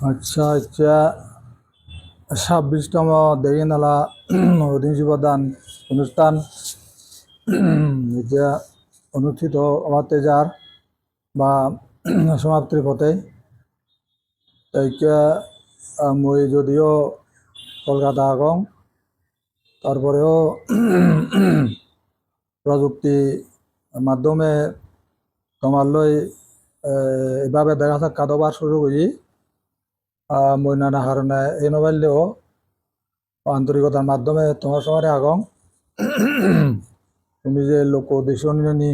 আচ্ছা আচ্ছা। ছাব্বিশতম ঐতিহ্য প্রদান অনুষ্ঠান। এতিয়া অনুষ্ঠিত হওয়াতে যার বা সমাপ্তির পথে। এতিয়া মই যদিও কলকাতা আগং তারপরেও প্রযুক্তি মাধ্যমে তোমালৈ আহ, এভাবে দেখা সাক্ষাৎ হবার সুযোগ হই আহ, মই নানা কারণে এই নবাইলেও আন্তরিকতার মাধ্যমে তোমার সমারে আগং। তুমি যে লোক উদ্দেশ্য নিনি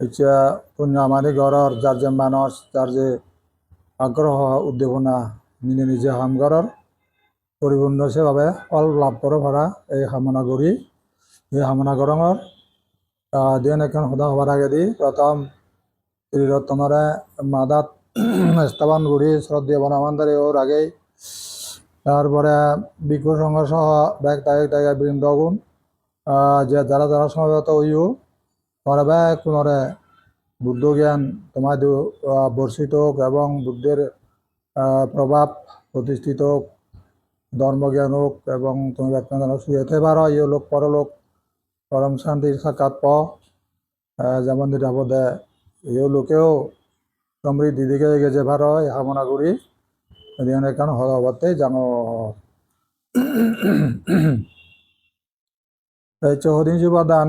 এতিয়া তুমি আমাদের ঘরের যার যে মানুষ যার যে আগ্রহ উদ্দীপনা নিজে নিজে হাম ঘরের পরিপূর্ণ সেভাবে ফল লাভ করে ভরা এই কামনা করি এই কামনা করঙর দিন এখন সদা হবার আগে দি প্রথম শ্রীরত্নরে মাদাত স্থাপন করি শ্রদ্ধা বনামান্দারে ওর আগেই তারপরে বিক্ষু সংঘ সহ ব্যাগ তাই তাই বৃন্দগুণ যে যারা যারা সমবেত হইও তারা ব্যাগ কোনরে বুদ্ধ জ্ঞান তোমার বর্ষিত হোক এবং বুদ্ধের প্রভাব প্রতিষ্ঠিত হোক ধর্মজ্ঞান হোক এবং তুমি ব্যক্তিগত শুয়েতে পারো ইয়ে লোক পরলোক পরম শান্তির সাক্ষাৎ প আহ, যেমন নিরাপদে ইয়ে লোকেও গেছে ভারো এই কামনা করি। এদিকে কেন হতে জানো। এই চৌহদিন দান,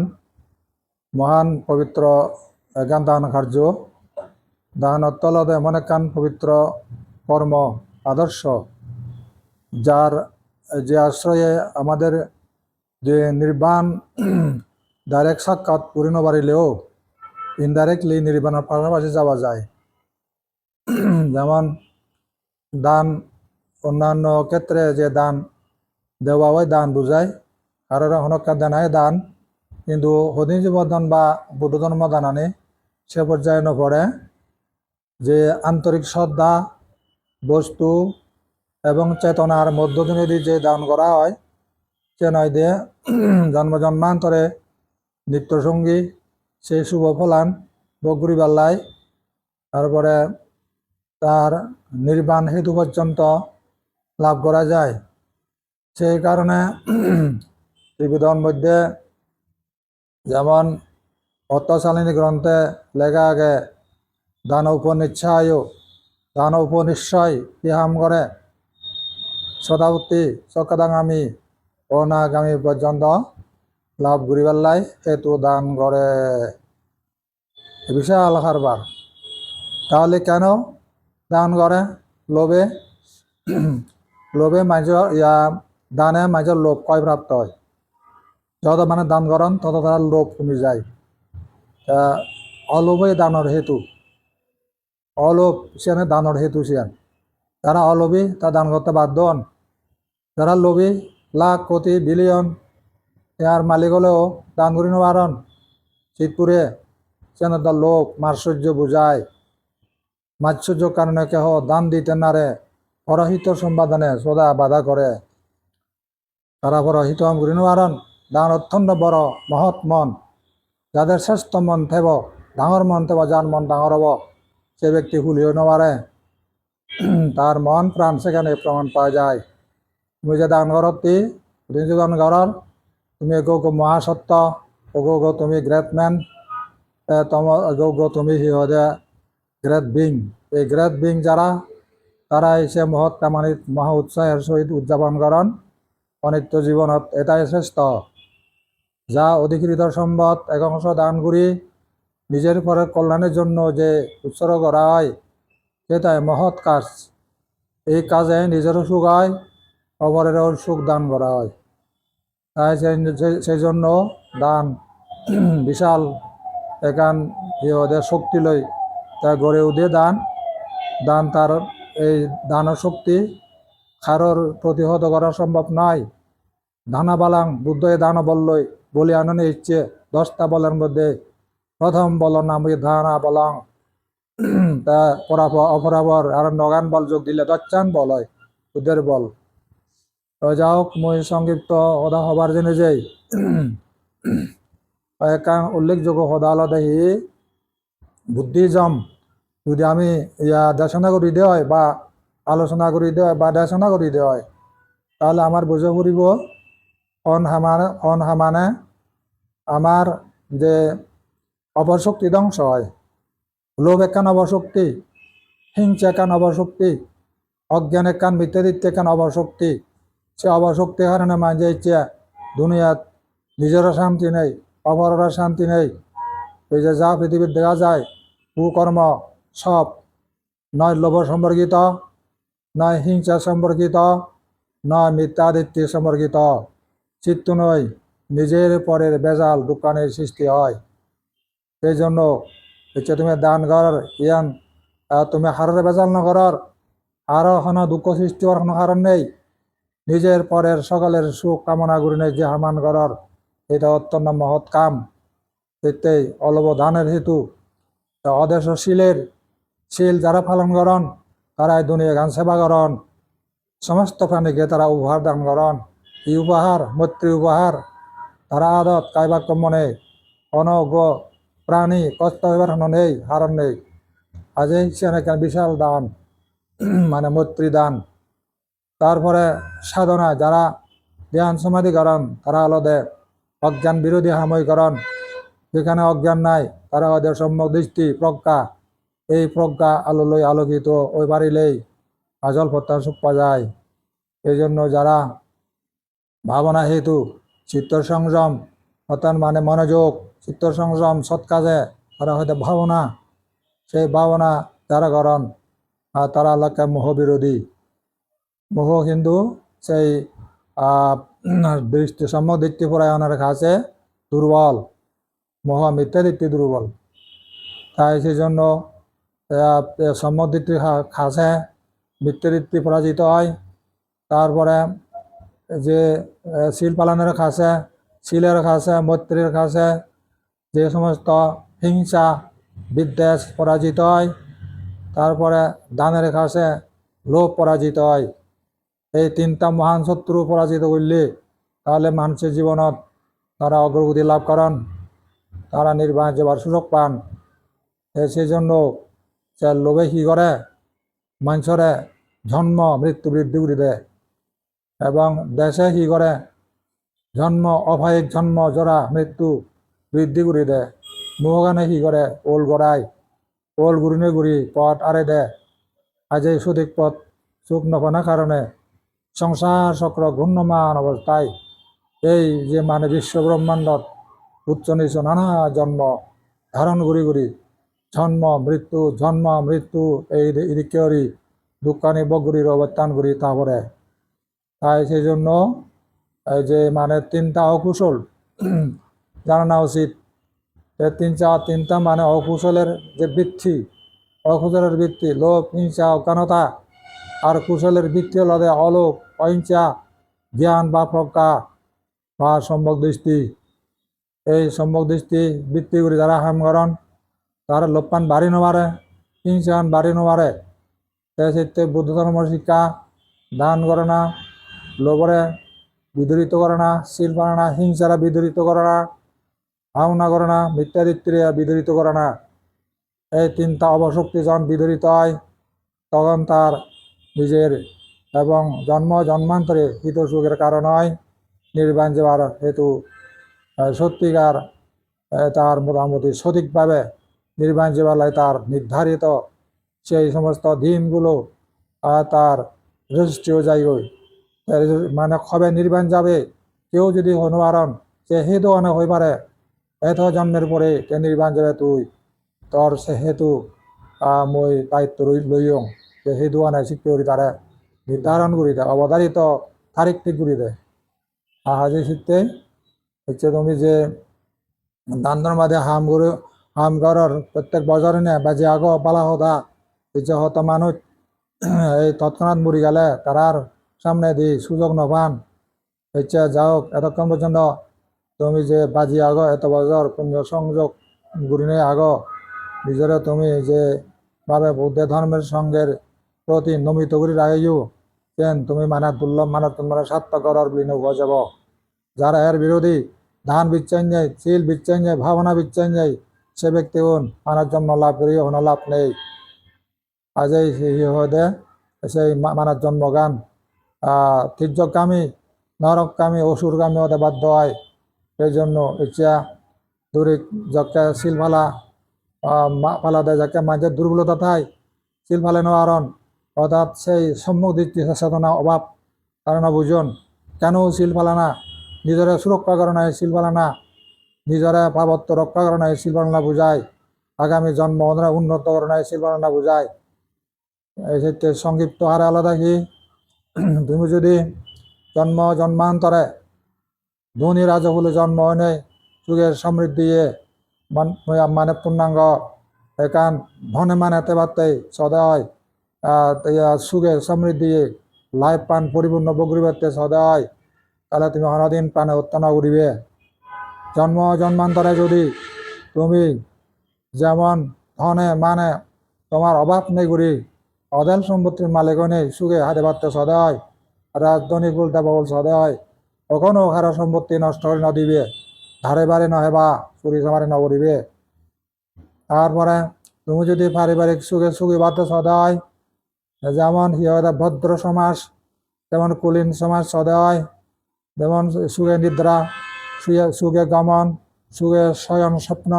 মহান পবিত্র একান দান কার্য। দান অত্যলদ এমন একখান পবিত্র কর্ম আদর্শ, যার যে আশ্রয়ে আমাদের যে নির্বাণ ডাইরেক্ট সাক্ষাৎ পূর্ণ বাড়িলেও ইনডাইরেক্টলি নির্বাণের পাশাপাশি যাওয়া যায়। যেমন দান, অন্যান্য ক্ষেত্রে যে দান দেওয়া হয়, দান বুঝায়। কারোর হনকা দেনায় দান। কিন্তু হদিন জীবদান বা বুদ্ধ ধর্ম দান আনে সে পর্যায়ে নপড়ে যে আন্তরিক শ্রদ্ধা, বস্তু এবং চেতনার মধ্য দিয়ে যে দান করা হয়, সে নয় দিয়ে জন্ম জন্মান্তরে নিত্যসঙ্গী সেই শুভ ফলান বগুড়ি বাল্লায় তারপরে তার নির্বাণ হেতু পর্যন্ত লাভ করা যায়। সেই কারণে ত্রিবিধর মধ্যে যেমন অর্থশালিনী গ্রন্থে লেখা আগে, দান উপনিচ্ছায় দান উপনিশ্চয় ইহাম করে সদাবতী চকাদাঙ্গামী অনাগামী পর্যন্ত লাভ ঘুরিবার হেতু দান করে। বিশাল কারবার তাহলে কেন দান করে, লোভে লোভে মাঝে ইয়া, দানে মাঝে লোভ কয় প্রাপ্ত হয়? যত মানে দান করেন তত তার লোভ কমে যায়। অলোভই দানের হেতু। অলোভ সেখানে দানের হেতু সেখান যারা অলোভী তা দান করতে বাধ্য হন। যারা লোভী, লাখ, কোটি, বিলিয়ন ইয়ার মালিক হলেও দান করি পারন শীতপুরে সেখানে তার লোভ মার্সর্য বুঝায়। মাৎসর্য কারণে কেহ দান দিতে নারে পরহিত সম্পাদনে সদা বাধা করে। তারা পরহিত পারন দান অত্যন্ত বড়, মহৎ মন। যাদের শ্রেষ্ঠ মন থেব, ডাঙর মন থেব, যার মন ডাঙর হব, সে ব্যক্তি ভুলিও নপারে তার মন, প্রাণ সেখানে প্রমাণ পাওয়া যায়। তুমি যে দান করতি তুমি যে তুমি গো গো মহাসত্য গো গো তুমি গ্রেট ম্যান তম গো গো তুমি সিহদে গ্রেট বিং। এই গ্রেট বিং যারা, তারা এসে মহৎ কামানিত মহা উৎসাহের সহিত উদযাপন করেন। অনিত্য জীবনত এটাই শ্রেষ্ঠ। যা অধিকৃত সম্পদ এক অংশ দান করি, নিজের পরে কল্যাণের জন্য যে উৎসর্গ করা হয়, সেটাই মহৎ কাজ। এই কাজে নিজেরও সুখ হয়, অপরেরও সুখ দান করা হয়। তাই সেই- জন্য দান বিশাল এখান শক্তি লই তা গড়ে উঠে দান দান তার এই দানের শক্তি কারোর প্রতিহত করা সম্ভব নয় দানা বালাং বুদ্ধ এ দান বললই বলি আননে ইচ্ছে, দশটা বলের মধ্যে প্রথম বল নাম ধানা বলাং তা পরাপর, অপরাপর আর নগান বল যোগ দিলে দচ্চান বল হয়, বুদ্ধের বল। যা হোক মই সংক্ষিপ্ত সদা হবার জেনে যাই একাং উল্লেখযোগ্য সদা হল দেখি বুদ্ধিজম যদি আমি ইয়া দেশনা করি দেওয়া হয় বা আলোচনা কৰি দিয়া হয় বা দেচনা কৰি দিয়া হয় তাহলে আমার বুঝে পড়িব অন হামার, অন হামানে আমার যে অপরশক্তি ধ্বংস হয়। লোভ একান অপশক্তি হিংসা একান অপশক্তি অজ্ঞান একান মিথ্যাদিত্য একান অপশক্তি সে অপশক্তির কারণে মাঝে ইচ্ছা দুনিয়াত। নিজেরও শান্তি নেই অপরের শান্তি নেই। এই যে যা পৃথিবীর দেখা যায়, কুকর্ম সব। নয় লোভ সম্পর্কিত, নয় হিংসা সম্পর্কিত, নয় মিথ্যাদিত্য সম্পর্কিত। চিত্ত নয়, নিজের পরের বেজাল দোকানের সৃষ্টি হয়। সেই জন্য হচ্ছে তুমি দান করার ইয়ান তুমি হারের বেজাল না করার আরও কোনো দুঃখ সৃষ্টি হওয়ার কোনো কারণ নেই। নিজের পরের সকলের সুখ কামনা করি নেই যে হামান করার, এটা অত্যন্ত মহৎ কাম। এতেই অলব দানের হেতু তা শিল যারা পালন করন, তারাই দুনিয়া গান সেবা করন। সমস্ত প্রাণীকে তারা উপহার দান করন। এই উপহার, মৈত্রী উপহার, তারা আদত কাইবাক্য মনে অনগ প্রাণী, কষ্ট হইবার নেই, হারণ নেই। আজ এই সেখানে বিশাল দান মানে মৈত্রী দান। তারপরে সাধনা, যারা ধ্যান সমাধি করেন, তারা আলাদা অজ্ঞান বিরোধী হাময়ীকরণ যেখানে অজ্ঞান নাই, তারা ওদের সম্যক দৃষ্টি, প্রজ্ঞা এই প্রজ্ঞা আলোলই আলোকিত ওই বাড়িলেই আজল প্রত্যান সুখ পাওয়া যায়। এই জন্য যারা ভাবনা হেতু চিত্ত সংযম অর্থাৎ মানে মনোযোগ চিত্ত সংযম সৎ কাজে তারা হয়তো ভাবনা, সেই ভাবনা যারা করেন আর তারা লক্ষ্যে মোহ বিরোধী মোহ কিন্তু সেই দৃষ্টি সম্যক দৃষ্টি পরায়ণের কাছে দুর্বল। মোহ মিথ্যা দৃষ্টি দুর্বল। তাই সেই সম্যক দৃষ্টি কাছে পরাজিত হয়। তারপরে যে শিল পালনের খাসে শিলের খাসে মৈত্রীর খাসে যে সমস্ত হিংসা বিদ্বেষ পরাজিত হয়, তারপরে দানের খাসে লোভ পরাজিত হয়। এই তিনটা মহান শত্রু পরাজিত করলে তাহলে মানুষের জীবনত তারা অগ্রগতি লাভ করেন, তারা নির্বাণ যাবার সুযোগ পান। সেই জন্য সে লোভে কি করে মানুষরে জন্ম, মৃত্যু বৃদ্ধি করে দেয় এবং দেশে কি করে জন্ম, অভায়িক জন্ম জরা মৃত্যু বৃদ্ধি করে দেয় মোহগানে কি করে ওল গড়ায় ওল গুরিনে গুরি পথ আরে দেয় আজ এই সঠিক পথ সুখ নপনা কারণে সংসার চক্র ঘূর্ণমান অবস্থায় এই যে মানে বিশ্ব ব্রহ্মাণ্ডত উচ্চ নিচ নানা জন্ম ধারণ করি করি জন্ম, মৃত্যু জন্ম, মৃত্যু, এই ইদিকেরি দুঃখানি বগুড়ির অবস্থান করি তারপরে। তাই সেই জন্য এই যে মানে তিনটা অকুশল জানা উচিত। এই তিনটা তিনটা মানে অকুশলের যে বৃত্তি, অকুশলের বৃত্তি, লোভ, হিংসা, অজ্ঞানতা, আর কুশলের বৃত্তি হলে অলোক, অহিংসা, জ্ঞান বা প্রজ্ঞা বা সম্যক দৃষ্টি। এই সম্যক দৃষ্টি বৃত্তি করে যারা হাম তারা লোপান বাড়ি নমারে হিংসান বাড়ি নমারে সেতে বুদ্ধ ধর্ম শিক্ষা দান করে না লোভরে বিদরিত করে না শিল পারে না হিংসারা বিদরিত করে না, ভাওনা করে না মিথ্যাদিত্রে বিদরিত করে না। এই তিনটা অবশক্তি যখন বিদরিত হয়, তখন তার নিজের এবং জন্ম জন্মান্তরে হিত সুখের কারণ হয় নির্বাণ যাওয়ার হেতু সত্যিকার তার মোটামুটি সঠিকভাবে নির্বাণ যাওয়ার তার নির্ধারিত। সেই সমস্ত দিনগুলো তার যাইগই তার মানে কবে নির্বাণ যাবে, কেউ যদি হনুমারণ সে হেতু অনেক হয়ে পারে। এত জন্মের পরে কে নির্বাণ যাবে তুই? তোর সে হেতু মই দায়িত্ব লইয়ং। যে হেতু শিক্ষা করি তারা। নির্ধারণ করি দেয় অবধারিত তারিখ ঠিক করে দেয় আর হাজি শিখতে, হচ্ছে তুমি যে দান্দন বাদে হাম করে হাম বছরে নে বা যে আগো পালা যে হত মানুষ এই তৎক্ষণাৎ মরি গেলে তারার সামনে দি সুযোগ নপান হচ্ছে যাও এতক্ষণ পর্যন্ত তুমি যে বাজি আগ এত বছর সংযোগ গুরিনে আগ। নিজেরা তুমি যে ভাবে বৌদ্ধ ধর্মের সঙ্গের প্রতি নমিত করে রাখিও কেন তুমি মানে দুর্লভ মানে তোমরা সাত্য করার বিলীন যাব। যারা এর বিরোধী ধান বিচ্ছান যায় চিল বিচ্ছান যায় ভাবনা বিচ্ছান যায় সে ব্যক্তি হন মানার জন্য লাভ করি হন লাভ নেই। আজ এই সেই মানার জন্মগান তীর্যকামী নরককামী অসুরগামী হতে বাধ্য হয়। সেই জন্য ইচ্ছা, দূরে যাকে শিল ফালা যাকে মাঝে দুর্বলতা থাই শিল ফালে নেওয়ারণ অর্থাৎ সেই সম্মুখ দৃষ্টি সচেতনা অভাব কারণ বুঝুন। কেন শিল ফালা না? নিজের সুরক্ষা করে নাই শিল ফালা না? নিজের পাবত্য রক্ষা করে নাই শিল ফালা বুঝায়। আগামী জন্ম ওনারা উন্নত করে নাই শিল ফালা বুঝায়। এই ক্ষেত্রে সংক্ষিপ্ত হারে আলাদা কি? তুমি যদি জন্ম জন্মান্তরে ধনী রাজকুলে জন্ম হয়নি যুগের সমৃদ্ধি মান- মানে পূর্ণাঙ্গ, একান ধনে মানেতে পারতে সদয় সুখে সমৃদ্ধি লাইফ পান পরিপূর্ণ বগরি পারতে সদয় তাহলে তুমি অনদিন প্রাণে উত্তান করিবে। জন্ম জন্মান্তরে যদি তুমি যেমন ধনে মানে তোমার অভাব নেই করি অদেল সম্পত্তির মালিক নেই, সুখে হাতে পারতে সদয়, রাজধানী গুলটা বল সদয়, কখনো কারও সম্পত্তি নষ্ট করে নদিবে ধারে বারে নহেবা চুরি চামারে নগরিবে তারপরে তুমি যদি পারিবারিক সুখে সুখী বাতে সদয়, যেমন হিয়দা ভদ্র সমাজ যেমন কুলীন সমাজ সদয় যেমন সুখে নিদ্রা সুখে গমন সুখে শয়ন স্বপ্ন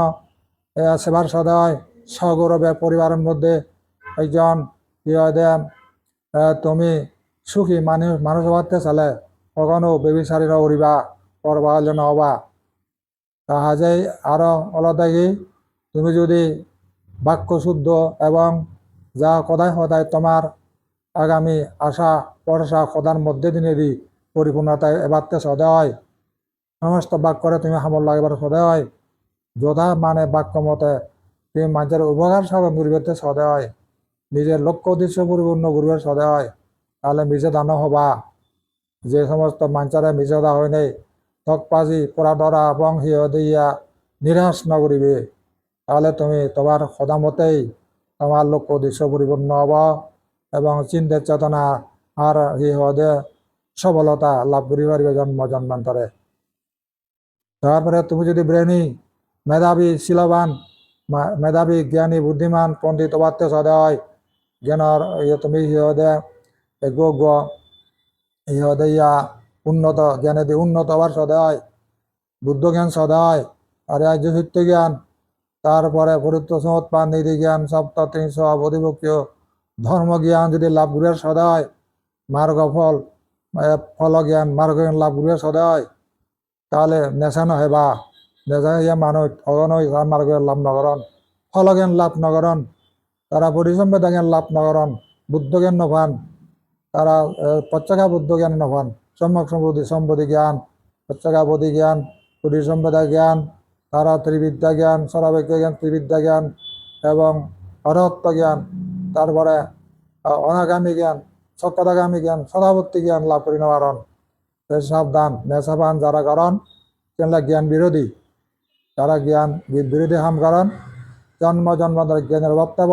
সেবার সদয়, সগৌরবে পরিবারের মধ্যে একজন হিয়দে তুমি সুখী মানুষ মানুষ হওয়াতে চালে কখনো বেবিচারি নকরিবা করবা জন্য হবা তাহাজেই আরও আলাদা কি তুমি যদি বাক্য শুদ্ধ এবং যা কদায় সদায় তোমার আগামী আশা ভরসা সদার মধ্যে দিনে দি, পরিপূর্ণতায় এবারতে সদয় সমস্ত বাক্যরে তুমি সামল লাগিবার সদয়। যোধা মানে বাক্য মতে তুমি মানুষের উপকার সাধন করিবে সদয়। নিজের লক্ষ্য উদ্দেশ্য পরিপূর্ণ করিবার সদয়। তাহলে মিজে দান হবা। যে সমস্ত মানুষের মিজে দা হয় নাই ঠকবাজি পোড়া ডরা সিহ দিয়া নিরাশ নকরিবে তাহলে তুমি তোমার সদামতেই তোমার লক্ষ্য উদ্দেশ্য পরিপূর্ণ হব এবং চিন্তা চেতনা আর সিহদে সবলতা লাভ করি পারিবে জন্ম জন্মান্তরে। তারপরে তুমি যদি ব্রেনী মেধাবী, শিলবান মেধাবী, জ্ঞানী, বুদ্ধিমান, পণ্ডিত বাত্য সদয় জ্ঞানৰ ইয়ে তুমি সিহঁতে যোগ্য সিহঁতে ইয়া উন্নত, জ্ঞানেদি উন্নত হবার সদয়, বুদ্ধ জ্ঞান সদয়, আর রাজ্য সত্য জ্ঞান, তারপরে পরিত্র সমৎপান নীতি জ্ঞান সপ্তাহ তিনশো ধর্ম জ্ঞান যদি লাভ করিবার সদয় মার্গ ফল ফল জ্ঞান, মার্গ জ্ঞান লাভ করিবার সদয় তাহলে নেশা নহেবা নেশা ইয়া মানুষ অগণই মার্গ জ্ঞান লাভ নগরণ ফল জ্ঞান লাভ নগরণ তারা পরিসম্বেদা জ্ঞান লাভ নগরণ বুদ্ধ জ্ঞান নভান তারা পচ্চাকা বুদ্ধ জ্ঞান নভান সম্যক সম্পত্তি সম্পত্তি জ্ঞান। পচ্চাকা বোধি জ্ঞান পরিসম্বেদা জ্ঞান। তারা ত্রিবিদ্যা জ্ঞান সরাবেক্য জ্ঞান ত্রিবিদ্যা জ্ঞান এবং অরহত্ব জ্ঞান। তারপরে অনাগামী জ্ঞান সত্যতাগামী জ্ঞান সদাবর্তী জ্ঞান লাভ করি সাবধান নেশাপান যারা করণ সেগুলা জ্ঞান বিরোধী। যারা জ্ঞান বিরোধী হাম করণ, জন্ম জন্মান্তর জ্ঞানের থাকব,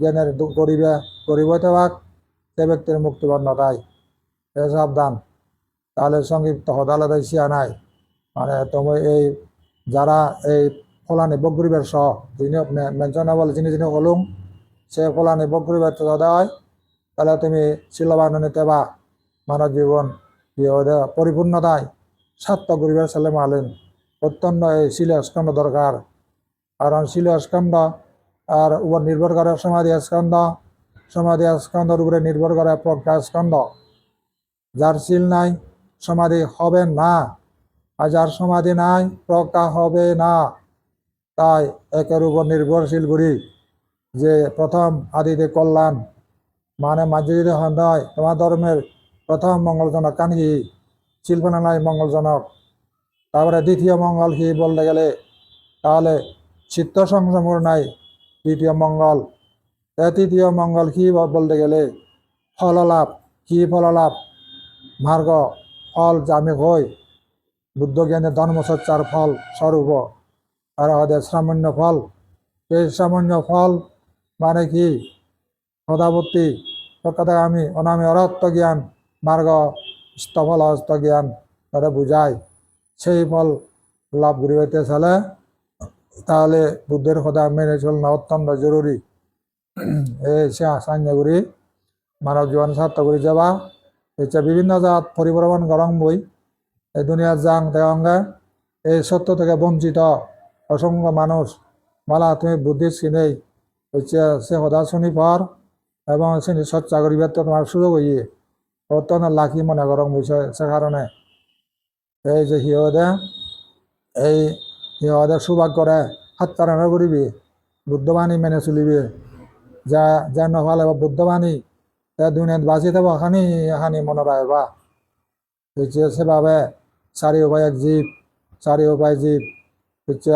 জ্ঞানের গরিবে গরিব হইতে পাক সে ব্যক্তির মুক্তিবদ্ধ তাই সাবধান। তাহলে সংক্ষিপ্ত হদালতে শিয়া নাই। মানে তুমি এই যারা এই ফলানি বগরিবের সহ যিনি মেনশনেবল যিনি যিনি হলুম, সে ফলানি বগরিবের সদা হয় তাহলে তুমি শিলবান নিতে বা মানব জীবন পরিপূর্ণতায় সার্থক গরিবের ছেলে মালেন। অত্যন্ত এই শিল স্কন্ধ দরকার। কারণ শিল স্কন্ধ আর উপর নির্ভর করে সমাধি স্কন্ধ সমাধি স্কন্ধর উপরে নির্ভর করে প্রজ্ঞা স্কন্ধ যার শিল নাই, সমাধি হবে না। আর যার সমাধি নাই, প্রজ্ঞা হবে না। তাই একের উপর নির্ভরশীল করি যে প্রথম আদিতে কল্যাণ। মানে মাঝে যদি সন্ধ্যায় তোমার ধর্মের প্রথম মঙ্গলজনক কানহি শিল্পনা নাই মঙ্গলজনক। তারপরে দ্বিতীয় মঙ্গল কি বলতে গেলে তাহলে চিত্ত সংযমর নাই দ্বিতীয় মঙ্গল। তৃতীয় মঙ্গল কি বলতে গেলে? ফললাভ। কি ফললাভ? মার্গ ফল জামে হই বুদ্ধ জ্ঞানের ধর্মচর্চার ফল স্বরূপ। আর ওদের সামান্য ফল। এই সামান্য ফল মানে কি? সদাবর্তী। আমি, অনামী অরত্ব জ্ঞান। মার্গ স্থফল হস্ত জ্ঞান তারা বুঝায় সেই ফল লাভ করিবাইতে চালে, তাহলে বুদ্ধের কথা মেনে চলনা অত্যন্ত জরুরি। এই সান্য করি মানৱ জীৱন সাৰ্থক কৰি যাবা। এতিয়া বিভিন্ন জাত পৰিভ্রমণ গরম বই এই দুনিয়ার যাং তেওঙ্গে এই সত্য থেকে বঞ্চিত অসংখ্য মানুষ। মালা, তুমি বুদ্ধি চিনেই হচ্ছে সে সদা শুনি পর, এবং চিনি চর্চা করিবে তোমার সুযোগ হইয়ে। অত্যন্ত লাকি মনে গরম বিষয় সে কারণে এই যে সিহঁতে, এই সিহঁতে সুভাগ কৰে সৎকাৰণা কৰিবি বুদ্ধবাণী মেনে চলিবি। যা যা নফালে বুদ্ধবাণী, তে দুনিয়াত বাঁচি থাকব খানি খানি মনে রাখবা হচ্ছে সেভাবে চারি উপায় এক জীব চারি উপায় জীব হচ্ছে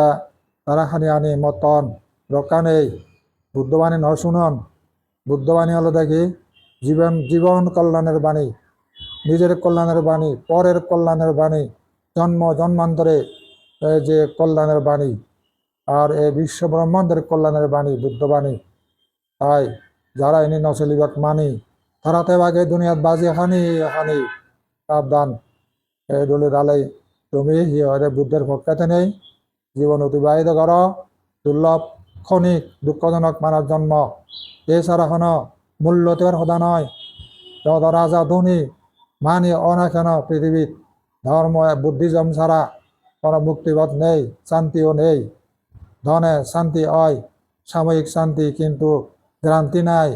তারা খানি আনি মতন রক্ষা বুদ্ধবাণী ন বুদ্ধবাণী হলো দেখি জীবন জীবন কল্যাণের বাণী, নিজের কল্যাণের বাণী, পরের কল্যাণের বাণী, জন্ম, জন্মান্তরে যে কল্যাণের বাণী, আর এই বিশ্ব ব্রহ্মাণ্ডের কল্যাণের বাণী বুদ্ধবাণী তাই যারা এনে নচলিবাক মানি তারাতে বাগে দুনিয়াত বাজি, হানি হানি, সাবধান। এই দলে দালাই তুমি সিহঁতে বুদ্ধের পক্ষতে নেই। জীবন অতিবাহিত কর, দুর্লভ, ক্ষণিক, দুঃখজনক মানব জন্ম। এছাড়া কোনো মূল্য তোর সদা নয়। যত ধনী, মানি অনাকেন পৃথিবীত ধর্ম বুদ্ধিজম ছাড়া কোনো মুক্তিপথ নেই, শান্তিও নেই। ধনে শান্তি হয়, সাময়িক শান্তি কিন্তু গ্রান্তি নাই।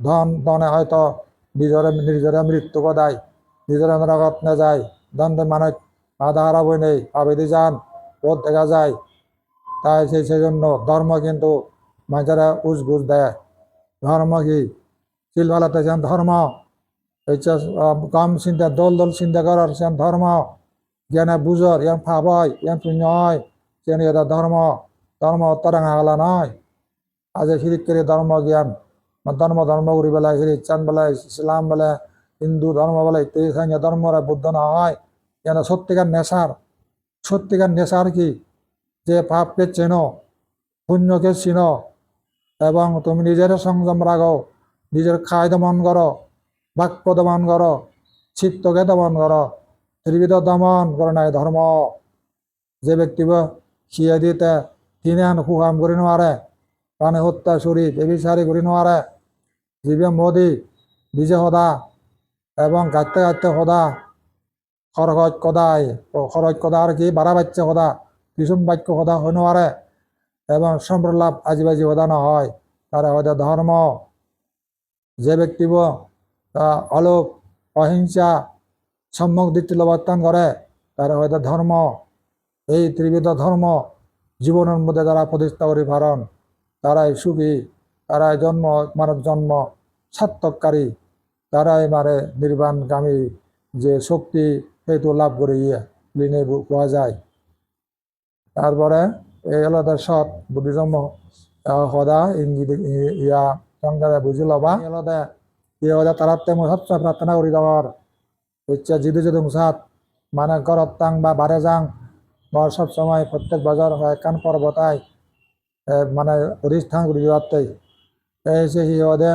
ধন, ধনে হয়তো নিজরে নিজরে মৃত্যু গদায়, নিজরে নরকত না যায় দণ্ডে মানে বাধা হারাবই নেই, আবেদি যান, পথ দেখা যায়। তাই সেই সেই জন্য ধর্ম কিন্তু মানুষেরা উসগুস দেয়। ধর্ম কি চিলবালাতে যেন ধর্ম হচ্ছে কম চিন্তা, দল দল চিন্তা করার সেন ধর্ম, জ্ঞানে বুঝর হয় ইয়ান শূন্য হয় সেন এটা ধর্ম ধর্ম তরাঙা গলা নয়। আজ শিরিক করে ধর্ম জ্ঞান ধর্ম ধর্ম করি বেলা শিরিক, চান বেলা ইসলাম বেলা হিন্দু ধর্ম বেলা ইত্যাদি সঙ্গে ধর্মরা বুদ্ধ না হয় যেন সত্যিকার নেশার সত্যিকার নেশার কি? যে পাপকে চেনো, পুণ্যকে চিনো, এবং তুমি নিজের সংযম রাখো নিজের খায় দমন করো বাক্য দমন করো চিত্তকে দমন করো ত্রিবিধ দমন করে নাই ধর্ম। যে ব্যক্তি সিয়ে দিতে তিনি আন সুকাম কৰি নোৱাৰে, প্ৰাণী হত্যা চুৰি বেবিচাৰি কৰি নোৱাৰে জীৱে মোদী নিজে সদা এবং গাতে গাতে সদা খৰগত কদাই খৰচ কদা আর কি বারা বাচ্চা সদা, কিছুম বাক্য সদা হৈ নোৱাৰে, এবং সম্প্রলাপ আজি বাজি সদা নহয় তারা হয়তো ধর্ম যে ব্যক্তিব অলোপ অহিংসা, সম্যক দৃষ্টি অবস্থান করে, তারা হয়তো ধর্ম, এই ত্রিবিধ ধর্ম জীবনের মধ্যে যারা প্রতিষ্ঠা করি পারন তারাই সুখী, তারাই জন্ম, মানব জন্ম, সার্থককারী, তারাই মারে নির্বাণগামী যে শক্তি সেইটো লাভ করে ইয়ে লিনে পোৱা যায়। তারপরে এই তার সৎ বুদ্ধিজম সদা ইংগিত ইয়া সংজ্ঞা বুঝি লবা এই হলো দে এই হলো তারাতে মই সবসময় প্রার্থনা করি দেওয়ার ইচ্ছা জিদু যদি সাত মানে ঘরত তাং বা বারে যাং। মই সবসময় প্রত্যেক বছর হয় কান পর্বতায় মানে অধিষ্ঠান করি যাওয়াতেই এই সে সিহঁতে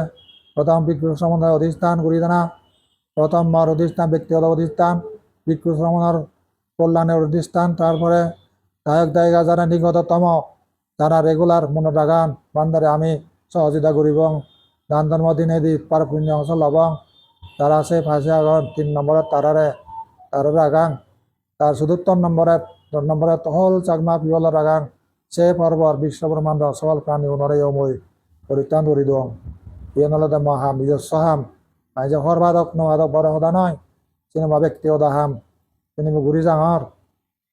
প্রথম বিক্রু সম্বন্ধে অধিষ্ঠান করি না প্রথম মর অধিষ্ঠান ব্যক্তিগত অধিষ্ঠান বিক্রু শ্রমণের কল্যাণের অধিষ্ঠান। তারপরে গায়ক গায়িকা যারা নিকটতম যারা রেগুলার মনে রাখান বান্দারে আমি সহযোগিতা করিব দান ধর্ম দিনে দি পার পুণ্য লবং। তারা সে ফাঁসে আগন তিন নম্বরে তারারে তারারে আগাং। তার চতুর্থ নম্বরে দশ নম্বরে তহল চাকমা পিবল রাগাং সে পর্বর বিশ্ব ব্রহ্মাণ্ড সকল প্রাণী উনরে মই পরিত্রাণ করি দং ইয়ে নলতে মহাম নিজস্ব হাম। আইজে সর্বাদক নবাদক বড় সদা নয় চিনেমা ব্যক্তিগত হাম। চিনেমা ঘুরি যাঙর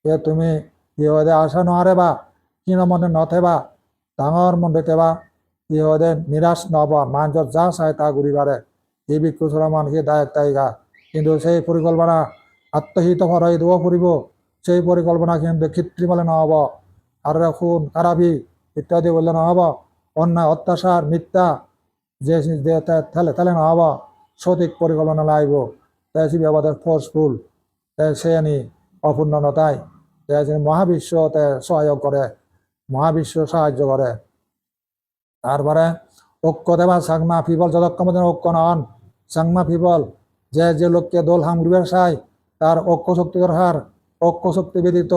এ তুমি ইহদে আশা নোৱাৰে বা কিনো মনে নথেবা। ডাঙৰ মন দেবা ইহদে নিৰাশ নহব মানুষের যা চায় তা ঘুরি পারে এই বিক্ষুচরা মানুষকে দায়ক দায়িকা কিন্তু সেই পরিকল্পনা আত্মহিত হরাই দেব ফুরিব সেই পরিকল্পনা কিন্তু কৃত্রিমলে নহব। আর খুন খারাপি ইত্যাদি বললে নহব। অন্যায় অত্যাচার মিথ্যা যে থেলে থেলে নহব। সঠিক পরিকল্পনা লাগব তাই বাবাদের ফোর্সফুল সে আনি অপূর্ণতায় মহাবিশ্ব তে সহায়ক করে মহাবিশ্ব সাহায্য করে তারপরে ঐক্য দেবা সাংমা পিপল যতক্ষণ ঐক্য নন। সাংমা পিপল যে যে লোককে দোল হামগুড়িবার চাই তার ঐক্য শক্তির হার ঐক্য শক্তি ব্যতীত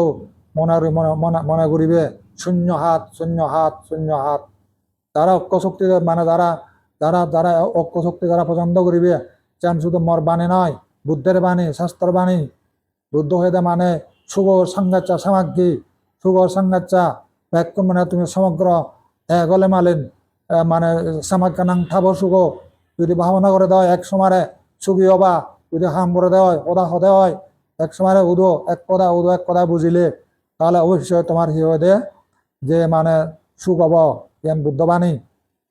মনে মনে করিবে, শূন্য হাত শূন্য হাত শূন্য হাত। তারা ঐক্য শক্তি মানে তারা যারা যারা ঐক্য শক্তি যারা পছন্দ করিবে চান শুধু মর বাণী নয়, বুদ্ধের বাণী শাস্ত্র বাণী। বুদ্ধ হইতে মানে শুভ সাংগাচ্ছা সামাগ্রী। শুভ সাংগাচ্ছা ব্যাক্য মানে তুমি সমগ্র এগলে মালিন। আহ, মানে সামাক্কানাং ঠাব সুখ যদি ভাবনা করে দেয় এক সমারে সুখী হবা। যদি হাম করে দেয় ওদা হতে হয়। এক সমারে উদো এক কথা উদো এক কথা বুঝিলে তাহলে অবশ্যই তোমার হি হয়ে দে যে মানে সুখ হব ইয়ান বুদ্ধবাণী।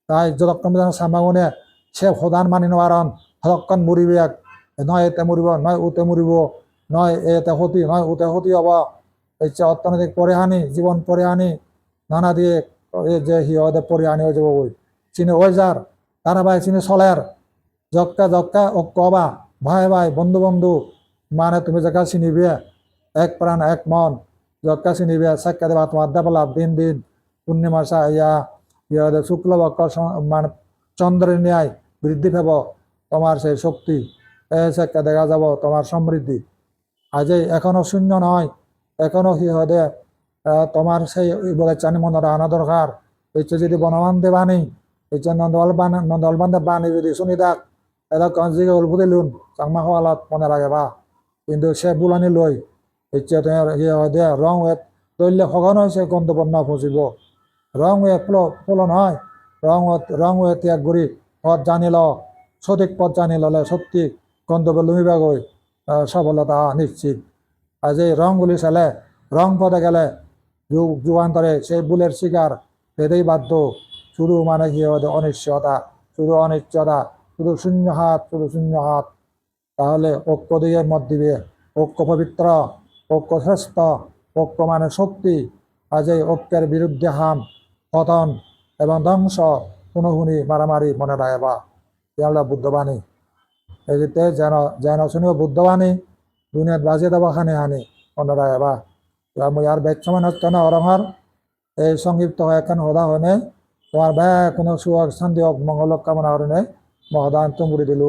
তাই যতক্ষণ যেন সামাগুনে সে সদান মানি নোৱাৰণ সতক্ষণ মৰিবে নয় এতে মৰিব নয় উতে মৰিব নয় এতে ক্ষতি নয় উতে ক্ষতি হব। হচ্ছে অর্থনৈতিক পরিহানি জীবন পরিহানি নানা দিয়ে এই যে সিহঁতে পরিহানি হৈ যাব গৈ চিনি হৈ যাৰ তারা চিনি চলের জক্কা জক্কা ও কবা ভাই ভাই বন্ধু বন্ধু মানে তুমি জায়গা চিনিবে এক প্রাণ এক মন। জক্কা চিনিবে সাক্ষা দেবা তোমার দেবলাভ দিন দিন। পূর্ণিমা ইয়া ইয়া শুক্লপক্ষ স- মানে চন্দ্রের ন্যায় বৃদ্ধি পাব তোমার সেই শক্তি। সাক্ষা দেখা যাব তোমার সমৃদ্ধি। আজ এখনও শূন্য নয় এখনও আহ, তোমার সেই বলে চানি মনত আনা দরকার। এইটা যদি বনবান্ধে বাণী এইটা নন্দল বান নন্দল বান্ধে বাণী যদি শুনি থাক এটা কঞ্জিকে উলফুতে লুন, চাংমা হওয়ালত মনে লাগে বা। কিন্তু সে বুলানি লই এইটা তোমার ইয়ে দে রং হয়ে তৈলে সঘন হৈছে গন্তব্য পৌঁছিব রং হয়ে ফুল ফুলন হয় রং হয়ে- রং হয়ে ত্যাগ করি পথ জানি ল, সঠিক পথ জানি ললে সত্যি গন্তব্য লুমিবাগৈ সফলতা নিশ্চিত। আজ এই রংগুলি চালে রং পথে গেলে যুগ যুগান্তরে সেই ভুলের শিকার পেতেই বাধ্য। শুধু মানে কি হবে? অনিশ্চয়তা। শুধু অনিশ্চয়তা। শুধু শূন্য হাত, শুধু শূন্য হাত। তাহলে ঐক্য দিয়ে মত দিবে। ঐক্য পবিত্র, ঐক্য শ্রেষ্ঠ, ঐক্য মানে শক্তি। আজ এই ঐক্যের বিরুদ্ধে হাম, পতন এবং ধ্বংস। শুনি মারামারি মনে রাখবা ইয়ালা বুদ্ধবাণী। এদিকে যেন যেন শুনিও বুদ্ধবাণী। দুনিয়াত বাজিয়ে দেবা খানি হানি মনে রাখবা ইয়ার ব্যাখ্যা হচ্ছে না অরঙর এই সংক্ষিপ্ত এখন হদা হনে তোমার ব্যয় কোনো সুখ শান্তি মঙ্গল কামনা হরণে মহদান তুমুড়ি দিল